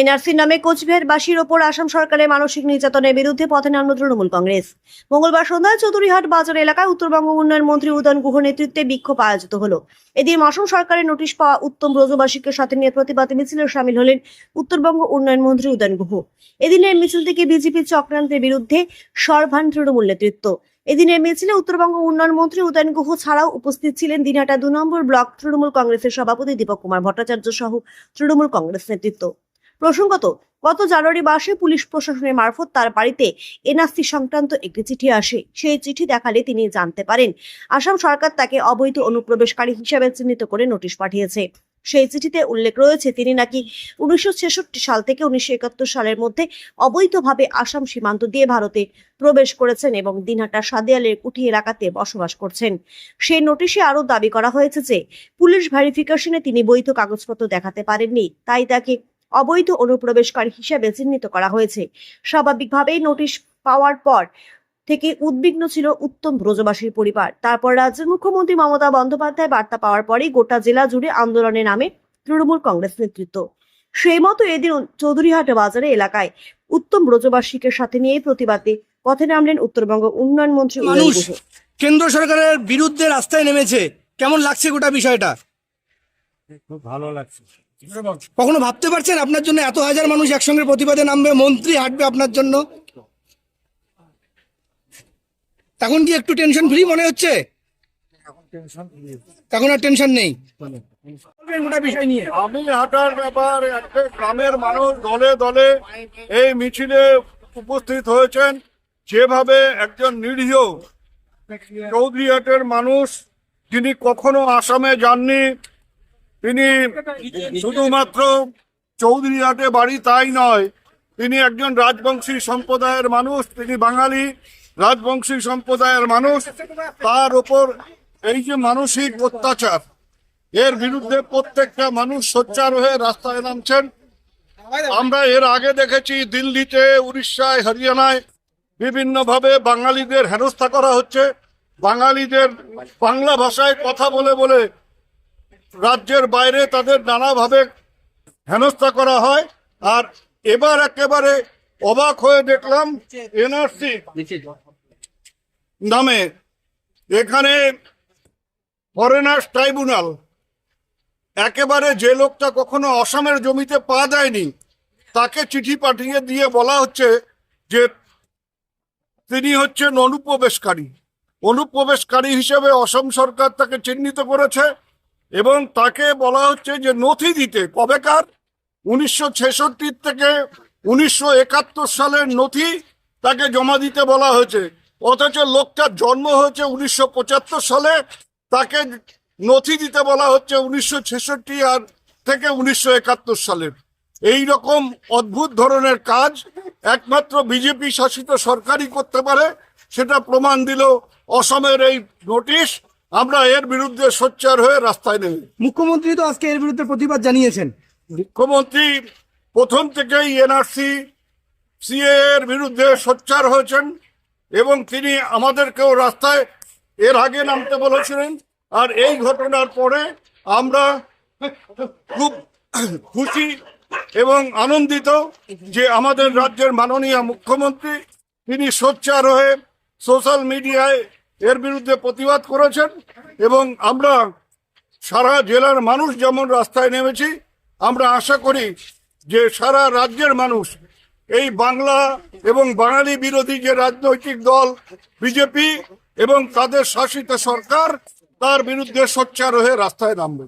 এনআরসির নামে কোচবিহারবাসীর ওপর আসাম সরকারের মানসিক নির্যাতনের বিরুদ্ধে পথে নামল তৃণমূল কংগ্রেস। মঙ্গলবার সন্ধ্যায় চৌধুরীহাট বাজার এলাকায় উত্তরবঙ্গ উন্নয়ন মন্ত্রী উদয়ন গুহ নেতৃত্বে বিক্ষোভ আয়োজিত হলো। এদিন অসম সরকারের নোটিশ পাওয়া উত্তম ব্রজবাসীকে সাথে নিয়ে প্রতিবাদী মিছিলে সামিল হলেন উত্তরবঙ্গ উন্নয়ন মন্ত্রী উদয়ন গুহ। এদিনের মিছিল থেকে বিজেপির চক্রান্তের বিরুদ্ধে সরভান তৃণমূল নেতৃত্ব। এদিনের মিছিলে উত্তরবঙ্গ উন্নয়ন মন্ত্রী উদয়ন গুহ ছাড়াও উপস্থিত ছিলেন দিনহাটা দু নম্বর ব্লক তৃণমূল কংগ্রেসের সভাপতি দীপক কুমার ভট্টাচার্য সহ তৃণমূল কংগ্রেস নেতৃত্ব। প্রসঙ্গত, গত জানুয়ারি মাসে পুলিশ প্রশাসনের মারফত তার বাড়িতে এনআরসি সংক্রান্ত একটি চিঠি আসে। সেই চিঠি দেখালে তিনি জানতে পারেন, আসাম সরকার তাকে অবৈধ অনুপ্রবেশকারী হিসেবে চিহ্নিত করে নোটিশ পাঠিয়েছে। সেই চিঠিতে উল্লেখ রয়েছে, তিনি নাকি উনিশশো ছেষট্টি সাল থেকে উনিশশো একাত্তর সালের মধ্যে অবৈধভাবে আসাম সীমান্ত দিয়ে ভারতে প্রবেশ করেছেন এবং দিনহাটা সাদিয়ালের কুঠি এলাকাতে বসবাস করছেন। সেই নোটিশে আরও দাবি করা হয়েছে যে, পুলিশ ভেরিফিকেশনে তিনি বৈধ কাগজপত্র দেখাতে পারেননি, তাই তাকে অবৈধ অনুপ্রবেশকারী হিসেবে চিহ্নিত করা হয়েছে। স্বাভাবিকভাবেই নোটিশ পাওয়ার পর থেকে উদ্বিগ্ন ছিল উত্তম ব্রজবাসীর পরিবার। তারপর রাজ্যের মুখ্যমন্ত্রী মমতা বন্দ্যোপাধ্যায় বার্তা পাওয়ার পরেই গোটা জেলা জুড়ে আন্দোলনে নামে তৃণমূল কংগ্রেস নেতৃত্ব। সেই মতো এদিন চৌধুরীহাট বাজারে এলাকায় উত্তম ব্রজবাসীকে সাথে নিয়ে প্রতিবাদে পথে নামলেন উত্তরবঙ্গ উন্নয়ন মন্ত্রী মানুষ। কেন্দ্র সরকারের বিরুদ্ধে রাস্তায় নেমেছে। কেমন লাগছে গোটা বিষয়টা? খুব ভালো লাগছে। কখনো ভাবতে পারছেন আপনার জন্য এত হাজার মানুষ একসঙ্গে প্রতিবাদে নামবে? মন্ত্রী হাঁটবে আপনার জন্য। তখন কি একটু টেনশন ফ্রি মনে হচ্ছে? এখন আর টেনশন নেই। আমি হাঁটার ব্যাপার একটা গ্রামের মানুষ দলে দলে এই মিছিলে উপস্থিত হয়েছেন। যেভাবে একজন নিরীহ চৌধুরীহাটের মানুষ যিনি কখনো আসামে যাননি তিনি শুধুমাত্র চৌধুরী চৌধুরীহাটে বাড়ি তাই নয়, তিনি একজন রাজবংশী সম্প্রদায়ের মানুষ, তিনি বাঙালি রাজবংশী সম্প্রদায়ের মানুষ। তার ওপর এই যে মানসিক অত্যাচার, এর বিরুদ্ধে প্রত্যেকটা মানুষ সোচ্চার হয়ে রাস্তায় নামছেন। আমরা এর আগে দেখেছি দিল্লিতে, উড়িষ্যায়, হরিয়ানায় বিভিন্নভাবে বাঙালিদের হেনস্থা করা হচ্ছে। বাঙালিদের বাংলা ভাষায় কথা বলে বলে রাজ্যের বাইরে তাদের নানাভাবে হেনস্থা করা হয়। আর এবার একেবারে অবাক হয়ে দেখলাম এনআরসি নামে। এখানে ফরেনার্স ট্রাইব্যুনাল, একেবারে যে লোকটা কখনো অসমের জমিতে পা দেয়নি, তাকে চিঠি পাঠিয়ে দিয়ে বলা হচ্ছে যে তিনি হচ্ছেন অনুপ্রবেশকারী। অনুপ্রবেশকারী হিসেবে অসম সরকার তাকে চিহ্নিত করেছে। এবং তাকে বলা হচ্ছে যে নথি দিতে। কবেকার? উনিশশো ছেষট্টির থেকে উনিশশো একাত্তর সালের নথি তাকে জমা দিতে বলা হয়েছে। অথচ লোকটার জন্ম হয়েছে উনিশশো পঁচাত্তর সালে। তাকে নথি দিতে বলা হচ্ছে উনিশশো ছেষট্টি আর থেকে উনিশশো একাত্তর সালের। এই রকম অদ্ভুত ধরনের কাজ একমাত্র বিজেপি শাসিত সরকারই করতে পারে, সেটা প্রমাণ দিল অসমের এই নোটিশ। আমরা এর বিরুদ্ধে সোচ্চার হয়ে রাস্তায় নেমে। মুখ্যমন্ত্রী তো আজকে এর বিরুদ্ধে প্রতিবাদ জানিয়েছেন। মুখ্যমন্ত্রী প্রথম থেকেই এনআরসি সিএ এর বিরুদ্ধে সোচ্চার হয়েছেন এবং তিনি আমাদেরকেও রাস্তায় এর আগে নামতে বলেছিলেন। আর এই ঘটনার পরে আমরা খুব খুশি এবং আনন্দিত যে আমাদের রাজ্যের মাননীয় মুখ্যমন্ত্রী তিনি সোচ্চার হয়ে সোশ্যাল মিডিয়ায় এর বিরুদ্ধে প্রতিবাদ করেছেন এবং আমরা সারা জেলার মানুষ যেমন রাস্তায় নেমেছি, আমরা আশা করি যে সারা রাজ্যের মানুষ এই বাংলা এবং বাঙালি বিরোধী যে রাজনৈতিক দল, বিজেপি এবং তাদের শাসিত সরকার, তার বিরুদ্ধে সোচ্চার হয়ে রাস্তায় নামবে।